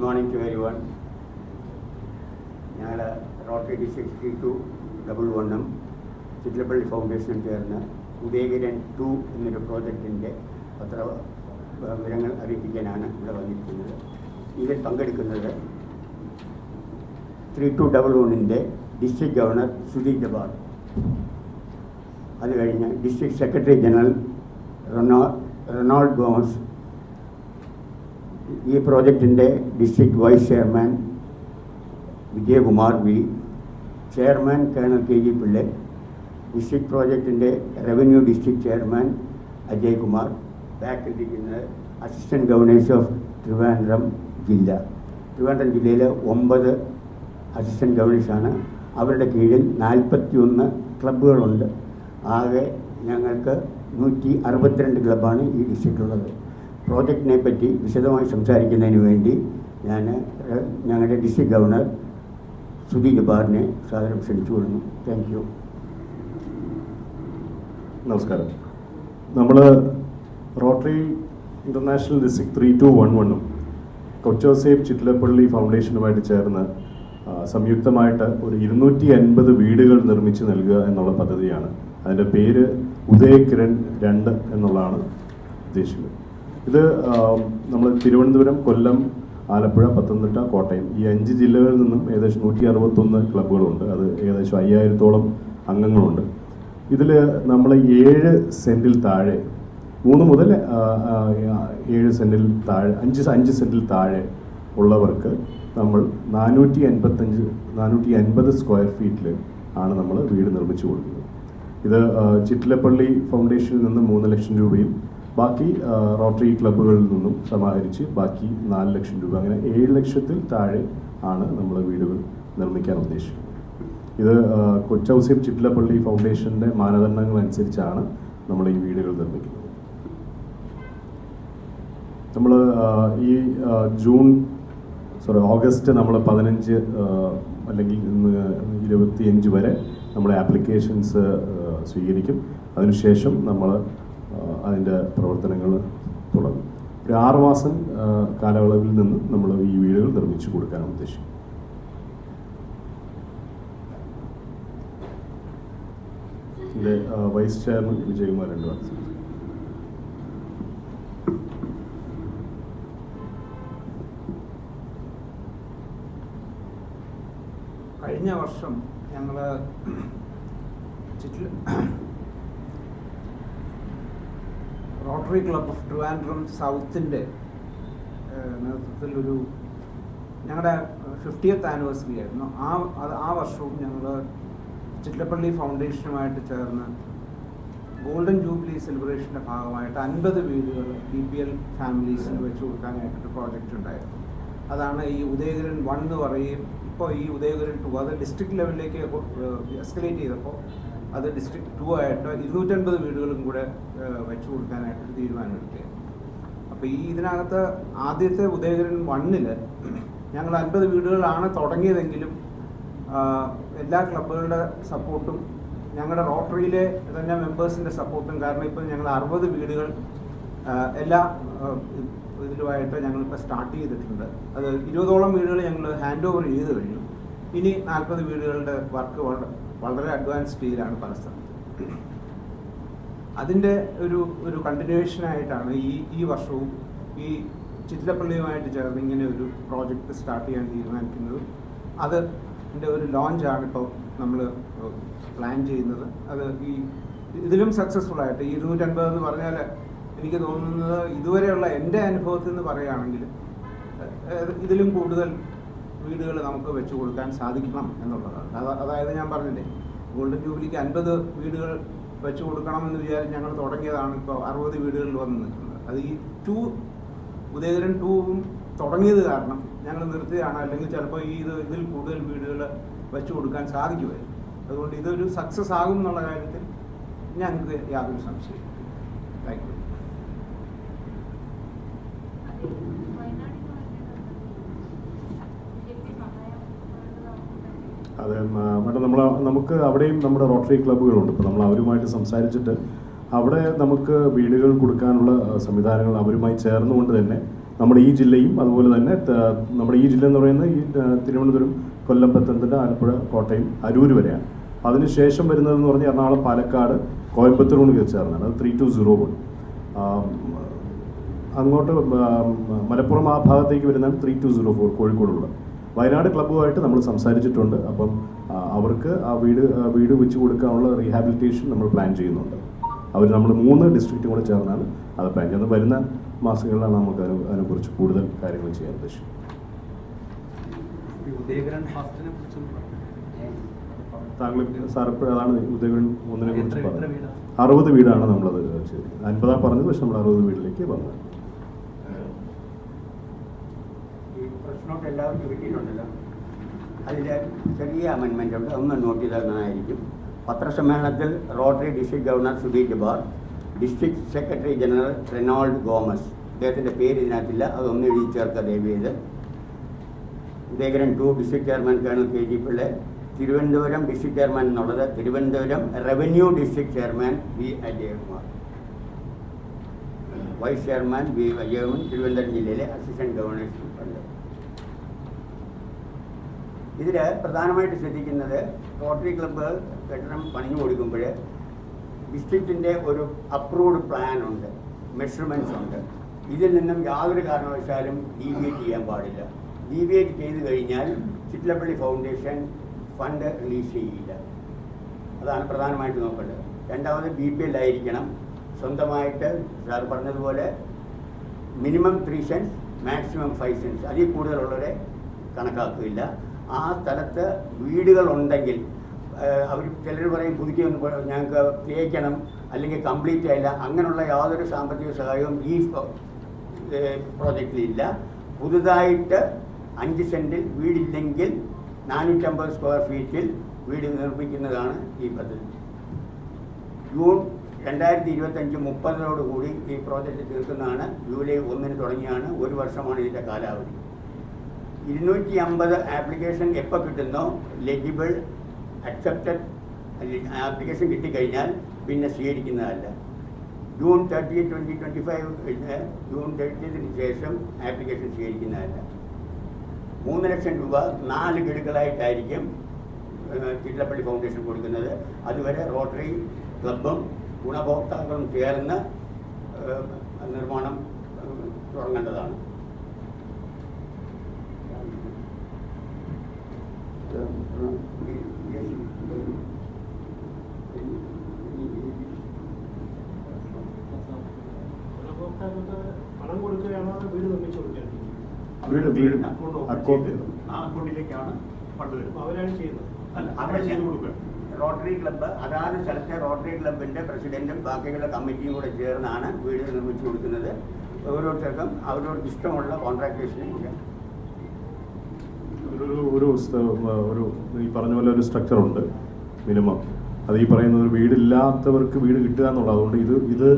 Good morning to everyone ഞങ്ങൾ rotary three two double വണ്ണും ചിറ്റിലപ്പള്ളി ഫൗണ്ടേഷനും ചേർന്ന് ഉദയകിരൻ ടു എന്നൊരു പ്രോജക്റ്റിന്റെ പത്ര വിവരങ്ങൾ അറിയിപ്പിക്കാനാണ് ഇവിടെ വന്നിരിക്കുന്നത്. ഇതിൽ പങ്കെടുക്കുന്നത് ത്രീ ടു ഡബിൾ വണ്ണിന്റെ ഡിസ്ട്രിക്ട് ഗവർണർ സുധീർ ജബാർ അത് കഴിഞ്ഞ് ഡിസ്ട്രിക്ട് സെക്രട്ടറി ജനറൽ റൊണാ റൊണാൾഡ് ഗോമസ് ഈ പ്രോജക്റ്റിന്റെ district vice chairman Vijayakumar V chairman colonel K G Pillai district പ്രോജക്റ്റിന്റെ revenue district chairman Ajay Kumar ബാക്കിലിരിക്കുന്നത് assistant governors of Trivandrum ജില്ല. ട്രിവാൻഡ്രം ജില്ലയിലെ ഒമ്പത് അസിസ്റ്റന്റ് ഗവർണേഴ്സാണ്. അവരുടെ കീഴിൽ നാൽപ്പത്തി ഒന്ന് ക്ലബ്ബുകളുണ്ട്. ആകെ ഞങ്ങൾക്ക് നൂറ്റി അറുപത്തിരണ്ട് ക്ലബ്ബാണ് ഈ ഡിസ്ട്രിക്റ്റിലുള്ളത്. പ്രോജക്റ്റിനെ പറ്റി വിശദമായി സംസാരിക്കുന്നതിന് വേണ്ടി ഞാൻ ഞങ്ങളുടെ ഡിസ്ട്രിക്ട് ഗവർണർ സുധി ജബാറിനെ ക്ഷണിച്ചു കൊടുക്കുന്നു താങ്ക് യു നമസ്കാരം. നമ്മൾ rotary international district three two one വണ്ണും കൊച്ചോസേബ് ചിറ്റിലപ്പള്ളി ഫൗണ്ടേഷനുമായിട്ട് ചേർന്ന് സംയുക്തമായിട്ട് ഒരു ഇരുന്നൂറ്റി അൻപത് വീടുകൾ നിർമ്മിച്ച് നൽകുക എന്നുള്ള പദ്ധതിയാണ്. അതിന്റെ പേര് ഉദയകിരൺ രണ്ട് എന്നുള്ളതാണ് ഉദ്ദേശിക്കുന്നത്. ഇത് നമ്മൾ തിരുവനന്തപുരം കൊല്ലം ആലപ്പുഴ പത്തനംതിട്ട കോട്ടയം. ഈ അഞ്ച് ജില്ലകളിൽ നിന്നും ഏകദേശം നൂറ്റി അറുപത്തൊന്ന് ക്ലബ്ബുകളുണ്ട്. അത് ഏകദേശം അയ്യായിരത്തോളം അംഗങ്ങളുണ്ട്. ഇതിൽ നമ്മൾ ഏഴ് സെന്റിൽ താഴെ മൂന്ന് മുതൽ ഏഴ് സെന്റിൽ താഴെ അഞ്ച് അഞ്ച് സെന്റിൽ താഴെ ഉള്ളവർക്ക് നമ്മൾ നാനൂറ്റി അൻപത്തഞ്ച് നാനൂറ്റി അൻപത് സ്ക്വയർ ഫീറ്റിൽ ആണ് നമ്മൾ വീട് നിർമ്മിച്ചു കൊടുക്കുന്നത്. ഇത് ചിറ്റിലപ്പള്ളി ഫൗണ്ടേഷനിൽ നിന്ന് മൂന്ന് ലക്ഷം രൂപയും ബാക്കി റോട്ടറി ക്ലബ്ബുകളിൽ നിന്നും സമാഹരിച്ച് ബാക്കി നാല് ലക്ഷം രൂപ അങ്ങനെ ഏഴ് ലക്ഷത്തിൽ താഴെ ആണ് നമ്മൾ വീടുകൾ നിർമ്മിക്കാൻ ഉദ്ദേശിക്കുന്നത്. ഇത് ആ, കൊച്ചൗസ്യം ചിറ്റിലപ്പള്ളി ഫൗണ്ടേഷന്റെ മാനദണ്ഡങ്ങൾ അനുസരിച്ചാണ് നമ്മൾ ഈ വീടുകൾ നിർമ്മിക്കുന്നത്. നമ്മൾ ഈ ജൂൺ സോറി ഓഗസ്റ്റ് നമ്മൾ പതിനഞ്ച് അല്ലെങ്കിൽ ഇരുപത്തിയഞ്ച് വരെ നമ്മൾ ആപ്ലിക്കേഷൻസ് സ്വീകരിക്കും. അതിനുശേഷം നമ്മൾ അതിന്റെ പ്രവർത്തനങ്ങൾ തുടങ്ങും. ഒരു ആറുമാസം കാലയളവിൽ നിന്ന് നമ്മൾ ഈ വീടുകൾ നിർമ്മിച്ചു കൊടുക്കാനാണ് ഉദ്ദേശിക്കുന്നത് ഇതിന്റെ വൈസ് ചെയർമാൻ വിജയകുമാർ രണ്ട് കഴിഞ്ഞ വർഷം ഞങ്ങൾ റോട്ടറി ക്ലബ് ഓഫ് ട്രിവാൻഡ്രം സൗത്തിന്റെ നേതൃത്വത്തിൽ ഒരു ഞങ്ങളുടെ ഫിഫ്റ്റിയത്ത് ആനിവേഴ്സറി ആയിരുന്നു. ആ അത് ആ വർഷവും ഞങ്ങൾ ചിറ്റപ്പള്ളി ഫൗണ്ടേഷനുമായിട്ട് ചേർന്ന് ഗോൾഡൻ ജൂബിലി സെലിബ്രേഷന്റെ ഭാഗമായിട്ട് അൻപത് വീടുകൾ ബി പി എൽ ഫാമിലീസിന് വെച്ച് കൊടുക്കാനായിട്ടൊരു പ്രോജക്റ്റ് ഉണ്ടായിരുന്നു. അതാണ് ഈ ഉദയഗിരൻ വൺ എന്ന് പറയും. ഇപ്പോൾ ഈ ഉദയഗിരൻ ടു അത് ഡിസ്ട്രിക്ട് ലെവലിലേക്ക് എസ്കലേറ്റ് ചെയ്തപ്പോൾ അത് ഡിസ്ട്രിക്ട് ടു ആയിട്ട് ഇരുന്നൂറ്റൻപത് വീടുകളും കൂടെ വെച്ചു കൊടുക്കാനായിട്ടൊരു തീരുമാനമെടുക്കുകയാണ് അപ്പോൾ ഈ ഇതിനകത്ത് ആദ്യത്തെ ഉദയകരൻ വണ്ണിൽ ഞങ്ങൾ അൻപത് വീടുകളാണ് തുടങ്ങിയതെങ്കിലും എല്ലാ ക്ലബ്ബുകളുടെ സപ്പോർട്ടും ഞങ്ങളുടെ റോട്ടറിയിലെ തന്നെ മെമ്പേഴ്സിന്റെ സപ്പോർട്ടും കാരണം ഇപ്പോൾ ഞങ്ങൾ അറുപത് വീടുകൾ എല്ലാ ഇതിലുമായിട്ട് ഞങ്ങളിപ്പോൾ സ്റ്റാർട്ട് ചെയ്തിട്ടുണ്ട്. അത് ഇരുപതോളം വീടുകൾ ഞങ്ങൾ ഹാൻഡ് ഓവർ ചെയ്ത് കഴിഞ്ഞു. ഇനി നാൽപ്പത് വീടുകളുടെ വർക്ക് വളരെ അഡ്വാൻസ് സ്റ്റേജിലാണ് പല സ്ഥലത്തും. അതിന്റെ ഒരു ഒരു കണ്ടിന്യൂവേഷനായിട്ടാണ് ഈ ഈ വർഷവും ഈ ചിറ്റിലപ്പള്ളിയുമായിട്ട് ചേർന്ന് ഇങ്ങനെ ഒരു പ്രോജക്റ്റ് സ്റ്റാർട്ട് ചെയ്യാൻ തീരുമാനിക്കുന്നത്. അത് ഒരു ലോഞ്ചാണ് ഇപ്പോൾ നമ്മൾ പ്ലാൻ ചെയ്യുന്നത്. അത് ഈ ഇതിലും സക്സസ്ഫുൾ ആയിട്ട് ഈ ഇരുന്നൂറ്റൻപത് എന്ന് പറഞ്ഞാൽ എനിക്ക് തോന്നുന്നത് ഇതുവരെയുള്ള എന്റെ അനുഭവത്തിൽ നിന്ന് പറയുകയാണെങ്കിൽ ഇതിലും കൂടുതൽ വീടുകൾ നമുക്ക് വെച്ചു കൊടുക്കാൻ സാധിക്കണം എന്നുള്ളതാണ്. അതായത് ഞാൻ പറഞ്ഞില്ലേ ഗോൾഡൻ ജൂബിലിക്ക് അൻപത് വീടുകൾ വെച്ച് കൊടുക്കണം എന്ന് വിചാരിച്ച് ഞങ്ങൾ തുടങ്ങിയതാണ് ഇപ്പോൾ അറുപത് വീടുകളിൽ വന്ന് നിൽക്കുന്നത്. അത് ഈ ടു ഉദയകരൻ ടൂവും തുടങ്ങിയത് കാരണം ഞങ്ങൾ നിർത്തിയതാണ് അല്ലെങ്കിൽ ചിലപ്പോൾ ഈ ഇത് ഇതിൽ കൂടുതൽ വീടുകൾ വെച്ച് കൊടുക്കാൻ സാധിക്കുമായിരുന്നു. അതുകൊണ്ട് ഇതൊരു സക്സസ് ആകും എന്നുള്ള കാര്യത്തിൽ ഞങ്ങൾക്ക് യാതൊരു സംശയവും താങ്ക് യു അതെ മേഡം നമ്മൾ നമുക്ക് അവിടെയും നമ്മുടെ റോട്ടറി ക്ലബ്ബുകളുണ്ട് ഇപ്പോൾ നമ്മൾ അവരുമായിട്ട് സംസാരിച്ചിട്ട് അവിടെ നമുക്ക് വീടുകൾ കൊടുക്കാനുള്ള സംവിധാനങ്ങൾ അവരുമായി ചേർന്നുകൊണ്ട് തന്നെ നമ്മുടെ ഈ ജില്ലയും അതുപോലെ തന്നെ നമ്മുടെ ഈ ജില്ല എന്ന് പറയുന്നത് ഈ തിരുവനന്തപുരം കൊല്ലം പത്തനംതിട്ട ആലപ്പുഴ കോട്ടയം അരൂർ വരെയാണ്. അതിനുശേഷം വരുന്നതെന്ന് പറഞ്ഞാൽ എറണാകുളം പാലക്കാട് കോയമ്പത്തൂരോട് ചേർന്നാണ്. അത് ത്രീ ടു സീറോ വൺ അങ്ങോട്ട് മലപ്പുറം ആ ഭാഗത്തേക്ക് വരുന്നതാണ് ത്രീ ടു സീറോ ഫോർ കോഴിക്കോടുള്ള വയനാട് ക്ലബ്ബുമായിട്ട് നമ്മൾ സംസാരിച്ചിട്ടുണ്ട്. അപ്പം അവർക്ക് ആ വീട് വീട് വെച്ച് കൊടുക്കാനുള്ള റീഹാബിലിറ്റേഷൻ നമ്മൾ പ്ലാൻ ചെയ്യുന്നുണ്ട്. അവർ നമ്മൾ മൂന്ന് ഡിസ്ട്രിക്റ്റും കൂടെ ചേർന്നാണ് അത് പ്ലാൻ ചെയ്യുന്നത്. വരുന്ന മാസങ്ങളിലാണ് നമുക്ക് അതിനെ അതിനെക്കുറിച്ച് കൂടുതൽ കാര്യങ്ങൾ ചെയ്യാൻ ഉദ്ദേശിക്കുന്നത്. താങ്കൾ സാർ അതാണ് ഒന്നിനെ കുറിച്ച് പറഞ്ഞത്? അറുപത് വീടാണ് നമ്മളത് ചെയ്തത്. അൻപതാ പറഞ്ഞത് പക്ഷെ നമ്മൾ അറുപത് വീട്ടിലേക്ക് വന്നത് ഈ പ്രശ്നമൊക്കെ എല്ലാവർക്കും കിട്ടിയിട്ടുണ്ടല്ലോ. അതിൽ ചെറിയ അമെൻമെന്റ് ഉണ്ട്. ഒന്ന് നോട്ട് ചെയ്താൽ നന്നായിരിക്കും പത്രസമ്മേളനത്തിൽ rotary district governor Sudheer Jabar district secretary general Renold Gomes അദ്ദേഹത്തിന്റെ പേര് ഇതിനകത്തില്ല. അതൊന്ന് എഴുതി ചേർക്കുക ദയവ് ചെയ്ത് Udayakaran two district chairman colonel K G Pillai Thiruvananthapuram district chairman എന്നുള്ളത് Thiruvananthapuram revenue district chairman V Ajayakumar. Vice chairman V Ajayakumar Thiruvananthapuram ജില്ലയിലെ അസിസ്റ്റന്റ് ഗവർണേഴ്സ് ഫണ്ട് ഇതിൽ പ്രധാനമായിട്ട് ശ്രദ്ധിക്കുന്നത് റോട്ടറി ക്ലബ്ബ് കെട്ടിടം പണിഞ്ഞു കൊടുക്കുമ്പോൾ ഡിസ്ട്രിക്റ്റിന്റെ ഒരു അപ്രൂവ്ഡ് പ്ലാൻ ഉണ്ട് മെഷർമെന്റ്സ് ഉണ്ട്. ഇതിൽ നിന്നും യാതൊരു കാരണവശാലും ഡീവിയേറ്റ് ചെയ്യാൻ പാടില്ല. ഡീവിയേറ്റ് ചെയ്ത് കഴിഞ്ഞാൽ ചിറ്റലപ്പള്ളി ഫൗണ്ടേഷൻ ഫണ്ട് റിലീസ് ചെയ്യില്ല. അതാണ് പ്രധാനമായിട്ട് നോക്കേണ്ടത്. രണ്ടാമത് ബി പി എൽ ആയിരിക്കണം. സ്വന്തമായിട്ട് സാർ പറഞ്ഞതുപോലെ minimum three cents maximum five cents അതിൽ കൂടുതലുള്ളവരെ കണക്കാക്കില്ല. ആ സ്ഥലത്ത് വീടുകളുണ്ടെങ്കിൽ അവർ ചിലർ പറയും പുതുക്കി ഞങ്ങൾക്ക് തേക്കണം അല്ലെങ്കിൽ കംപ്ലീറ്റ് ആയില്ല അങ്ങനെയുള്ള യാതൊരു സാമ്പത്തിക സഹായവും ഈ പ്രോജക്റ്റിലില്ല. പുതുതായിട്ട് അഞ്ച് സെന്റിൽ വീടില്ലെങ്കിൽ നാനൂറ്റമ്പത് സ്ക്വയർ ഫീറ്റിൽ വീട് നിർമ്മിക്കുന്നതാണ് ഈ പദ്ധതി. ജൂൺ രണ്ടായിരത്തി ഇരുപത്തഞ്ച് മുപ്പതിനോടുകൂടി ഈ പ്രോജക്റ്റ് തീർക്കുന്നതാണ്. ജൂലൈ ഒന്നിന് തുടങ്ങിയാണ്. ഒരു വർഷമാണ് ഇതിന്റെ കാലാവധി. ഇരുന്നൂറ്റി അമ്പത് ആപ്ലിക്കേഷൻ എപ്പോൾ കിട്ടുന്നോ ലെജിബിൾ അക്സെപ്റ്റഡ് ആപ്ലിക്കേഷൻ കിട്ടിക്കഴിഞ്ഞാൽ പിന്നെ സ്വീകരിക്കുന്നതല്ല. June thirty twenty twenty five June തേർട്ടിയതിന് ശേഷം ആപ്ലിക്കേഷൻ സ്വീകരിക്കുന്നതല്ല. മൂന്ന് ലക്ഷം രൂപ നാല് ഗഡുക്കളായിട്ടായിരിക്കും ഏഹ്, ചിറ്റലപ്പള്ളി ഫൗണ്ടേഷൻ കൊടുക്കുന്നത്. അതുവരെ റോട്ടറി ക്ലബും ഗുണഭോക്താക്കളും ചേർന്ന് നിർമ്മാണം തുടങ്ങേണ്ടതാണ് ഗുണഭോക്താക്കൾക്ക് പണം കൊടുക്കുകയാണോ അതോ വീട് നിർമ്മിച്ചു കൊടുക്കുകയാണോ വീട് വീട്. അക്കൗണ്ട് ആ അക്കൗണ്ടിലേക്കാണ് ഫണ്ട് വരുന്നത്. അവരാണ് ചെയ്യുന്നത്. അല്ല അവരെ ചെയ്ത് കൊടുക്കുക. റോട്ടറി ക്ലബ്ബ് അതാത് സ്ഥലത്തെ റോട്ടറി ക്ലബിന്റെ പ്രസിഡന്റും ബാക്കിയുള്ള കമ്മിറ്റിയും കൂടെ ചേർന്നാണ് വീട് നിർമ്മിച്ചു കൊടുക്കുന്നത്. ഓരോരുത്തർക്കും അവരോട് ഇഷ്ടമുള്ള കോൺട്രാക്ടേഴ്സിനെ ചെയ്യാം ഒരു ഒരു ഈ പറഞ്ഞ പോലെ ഒരു സ്ട്രക്ചർ ഉണ്ട്. മിനിമം അത് ഈ പറയുന്ന ഒരു വീടില്ലാത്തവർക്ക് വീട് കിട്ടുക എന്നുള്ളത്. അതുകൊണ്ട് ഇത് ഇത്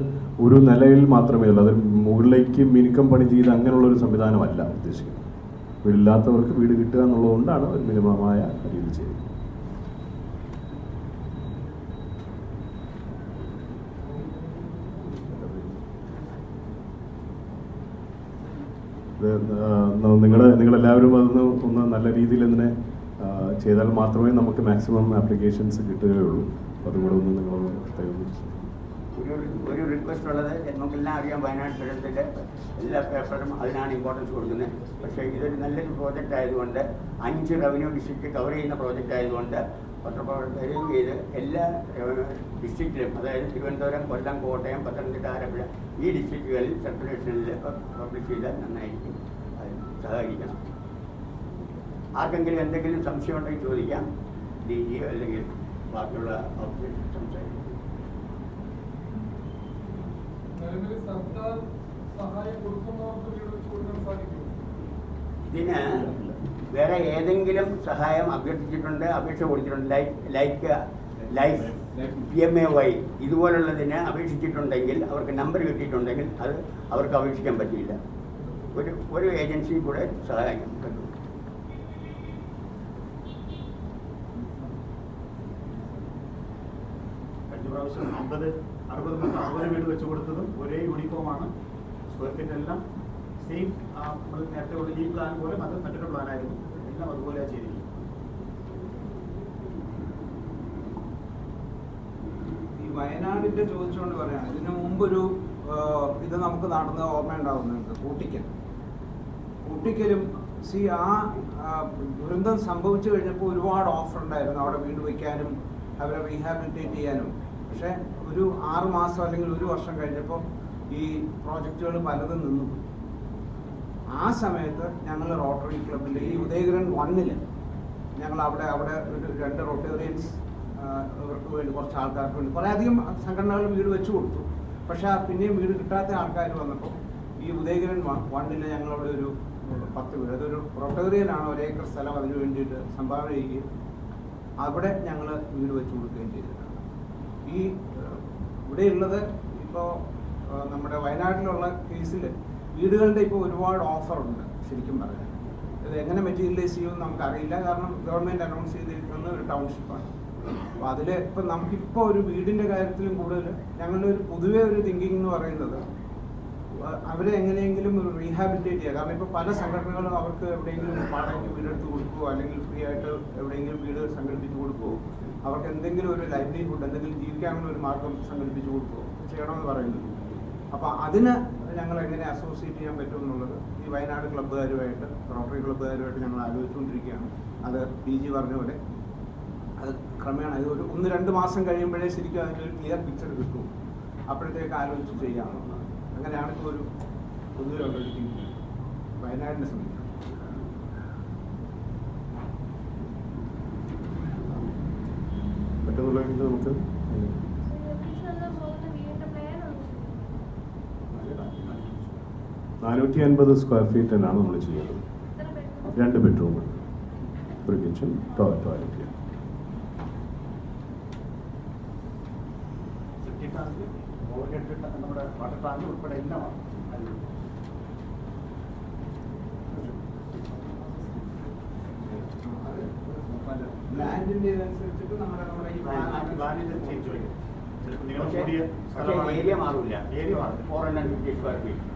ഒരു നിലയിൽ മാത്രമേ ഉള്ളൂ. അത് മുകളിലേക്ക് മിനുക്കം പണി ചെയ്ത് അങ്ങനെയുള്ള ഒരു സംവിധാനമല്ല ഉദ്ദേശിക്കുന്നത്. വീടില്ലാത്തവർക്ക് വീട് കിട്ടുക എന്നുള്ളതുകൊണ്ടാണ് ഒരു മിനിമമായ രീതി ചെയ്യുന്നത്. നിങ്ങളുടെ നിങ്ങളെല്ലാവരും അതൊന്ന് ഒന്ന് നല്ല രീതിയിൽ ഇതിനെ ചെയ്താൽ മാത്രമേ നമുക്ക് മാക്സിമം ആപ്ലിക്കേഷൻസ് കിട്ടുകയുള്ളൂ. അതുകൂടെ അതും കൂടെ ഒന്ന് നിങ്ങളൊന്ന് പ്രത്യേകം ഒരു ഒരു റിക്വസ്റ്റ് ഉള്ളത് നമുക്കെല്ലാം അറിയാം വയനാട് ചുരത്തിന്റെ എല്ലാ പേപ്പറും അതിനാണ് ഇമ്പോർട്ടൻസ് കൊടുക്കുന്നത്. പക്ഷേ ഇതൊരു നല്ലൊരു പ്രോജക്റ്റ് ആയതുകൊണ്ട് അഞ്ച് റവന്യൂ ഡിസ്ട്രിക്റ്റ് കവർ ചെയ്യുന്ന പ്രോജക്റ്റ് ആയതുകൊണ്ട് പത്രപ്രവർത്തകരും ചെയ്ത് എല്ലാ ഡിസ്ട്രിക്റ്റിലും അതായത് തിരുവനന്തപുരം കൊല്ലം കോട്ടയം പത്തനംതിട്ട ആലപ്പുഴ ഈ ഡിസ്ട്രിക്റ്റുകളിൽ സർക്കുലേഷനിൽ പബ്ലിഷ് ചെയ്താൽ നന്നായിരിക്കും. സഹകരിക്കണം ആർക്കെങ്കിലും എന്തെങ്കിലും സംശയം ഉണ്ടെങ്കിൽ ചോദിക്കാം. ഡി ജി അല്ലെങ്കിൽ ബാക്കിയുള്ള ഓഫീസേഴ്സ് സംസാരിക്കും നിലവിൽ സർക്കാർ സഹായം കൊടുക്കുന്നവർക്ക് വീട് വെച്ച് കൊടുക്കാൻ സാധിക്കും ഇതിന് വേറെ ഏതെങ്കിലും സഹായം അഭ്യർത്ഥിച്ചിട്ടുണ്ട് അപേക്ഷ കൊടുത്തിട്ടുണ്ട് like like life P M A Y ഇതുപോലുള്ളതിന് അപേക്ഷിച്ചിട്ടുണ്ടെങ്കിൽ അവർക്ക് നമ്പർ കിട്ടിയിട്ടുണ്ടെങ്കിൽ അത് അവർക്ക് അപേക്ഷിക്കാൻ പറ്റിയില്ല. ഒരു ഒരു ഏജൻസി കൂടെ സഹായിക്കും പ്രാവശ്യം അമ്പത് അറുപത് മുതൽ അറുപത് വീട് വെച്ച് കൊടുത്തതും ഒരേ യൂണിഫോമാണ് സ്ക്വയർ ഫീറ്റ് എല്ലാം സെയിം നമ്മൾ നേരത്തെ ഉള്ള ഈ പ്ലാൻ പോലെ അത് മറ്റൊരു പ്ലാൻ ആയിരുന്നു. എല്ലാം അതുപോലെ ചെയ്തിരിക്കും ഈ വയനാടിന്റെ ചോദിച്ചുകൊണ്ട് പറയാണ് ഇതിനു മുമ്പൊരു ഇത് നമുക്ക് നടന്ന ഓർമ്മ ഉണ്ടാവുന്നുണ്ട് കൂട്ടിക്കൽ. കൂട്ടിക്കലും സി ആ, ദുരന്തം സംഭവിച്ചു കഴിഞ്ഞപ്പോൾ ഒരുപാട് ഓഫർ ഉണ്ടായിരുന്നു. അവിടെ വീട് വയ്ക്കാനും അവരെ റീഹാബിലിറ്റേറ്റ് ചെയ്യാനും. പക്ഷേ ഒരു ആറ് മാസം അല്ലെങ്കിൽ ഒരു വർഷം കഴിഞ്ഞപ്പോൾ ഈ പ്രോജക്റ്റുകൾ പലതും നിന്നു. ആ സമയത്ത് ഞങ്ങൾ റോട്ടറി ക്ലബിൽ ഈ ഉദയഗിരൻ വണ്ണിൽ ഞങ്ങൾ അവിടെ അവിടെ ഒരു രണ്ട് റോട്ടേറിയൻസ് ഇവർക്ക് വേണ്ടി കുറച്ച് ആൾക്കാർക്ക് വേണ്ടി കുറേ അധികം സംഘടനകൾ വീട് വെച്ചു കൊടുത്തു. പക്ഷെ പിന്നെയും വീട് കിട്ടാത്ത ആൾക്കാർ വന്നപ്പോൾ ഈ ഉദയകിരൺ വണ്ണിൽ ഞങ്ങളവിടെ ഒരു പത്ത് വീട് അതൊരു റോട്ടേറിയനാണ് ഒരേക്കർ സ്ഥലം അതിന് വേണ്ടിയിട്ട് സംഭാവന ചെയ്യുകയും അവിടെ ഞങ്ങൾ വീട് വെച്ച് കൊടുക്കുകയും ചെയ്തിട്ടുണ്ട് ഈ ഏഹ്, ഇവിടെയുള്ളത് ഇപ്പോൾ നമ്മുടെ വയനാട്ടിലുള്ള കേസിൽ വീടുകളുടെ ഇപ്പോൾ ഒരുപാട് ഓഫറുണ്ട് ശരിക്കും പറഞ്ഞാൽ. ഇത് എങ്ങനെ മെറ്റീരിയലൈസ് ചെയ്യുമെന്ന് നമുക്കറിയില്ല. കാരണം ഗവൺമെന്റ് അനൗൺസ് ചെയ്തിരിക്കുന്ന ഒരു ടൗൺഷിപ്പാണ്. അപ്പോൾ അതിൽ ഇപ്പം നമുക്കിപ്പോൾ ഒരു വീടിന്റെ കാര്യത്തിലും കൂടുതൽ ഞങ്ങളുടെ ഒരു പൊതുവേ ഒരു തിങ്കിങ് എന്ന് പറയുന്നത് അവരെ എങ്ങനെയെങ്കിലും റീഹാബിലിറ്റേറ്റ് ചെയ്യുക കാരണം ഇപ്പോൾ പല സംഘടനകളും അവർക്ക് എവിടെയെങ്കിലും വാടകയ്ക്ക് വീടെടുത്ത് കൊടുക്കുകയോ അല്ലെങ്കിൽ ഫ്രീ ആയിട്ട് എവിടെയെങ്കിലും വീട് സംഘടിപ്പിച്ച് കൊടുക്കുകയോ അവർക്ക് എന്തെങ്കിലും ഒരു ലൈവ്ലിഹുഡ് എന്തെങ്കിലും ജീവിക്കാനുള്ള ഒരു മാർഗം സംഘടിപ്പിച്ച് കൊടുക്കുകയോ ചെയ്യണമെന്ന് പറയുന്നത് അപ്പോൾ അതിന് ഞങ്ങൾ എങ്ങനെ അസോസിയേറ്റ് ചെയ്യാൻ പറ്റും എന്നുള്ളത് ഈ വയനാട് ക്ലബ്ബുകാരുമായിട്ട് റോട്ടറി ക്ലബ്ബുകാരുമായിട്ട് ഞങ്ങൾ ആലോചിച്ചുകൊണ്ടിരിക്കുകയാണ്. അത് പി ജി പറഞ്ഞ പോലെ. അത് ക്രമേണ ഇത് ഒരു ഒന്ന് രണ്ട് മാസം കഴിയുമ്പോഴേ ശരിക്കും അതിന്റെ ഒരു ക്ലിയർ പിക്ചർ കിട്ടും. അപ്പോഴത്തേക്ക് ആലോചിച്ച് ചെയ്യാമെന്നുള്ളത് അങ്ങനെയാണ് ആർക്കും ഒരു പൊതുവെ. വയനാടിനെ സംബന്ധിച്ചു. നമുക്ക് നാനൂറ്റി അൻപത് സ്ക്വയർ ഫീറ്റിനാണ് നമ്മൾ ചെയ്യുന്നത്. രണ്ട് ബെഡ്റൂമ് ഒരു കിച്ചൺ ടോയ്ലറ്റ്. ഓവർഹെഡ് നമ്മുടെ വാട്ടർ ടാങ്ക് ഉൾപ്പെടെ എല്ലാം. ലാൻഡിന്റെ അനുസരിച്ചിട്ട് നമ്മുടെ നമ്മുടെ ഈ പ്ലാനിന്റെ ചേഞ്ച് വരും ചിലപ്പോൾ ഏരിയ മാറില്ല ഏരിയ മാറില്ല four hundred fifty square feet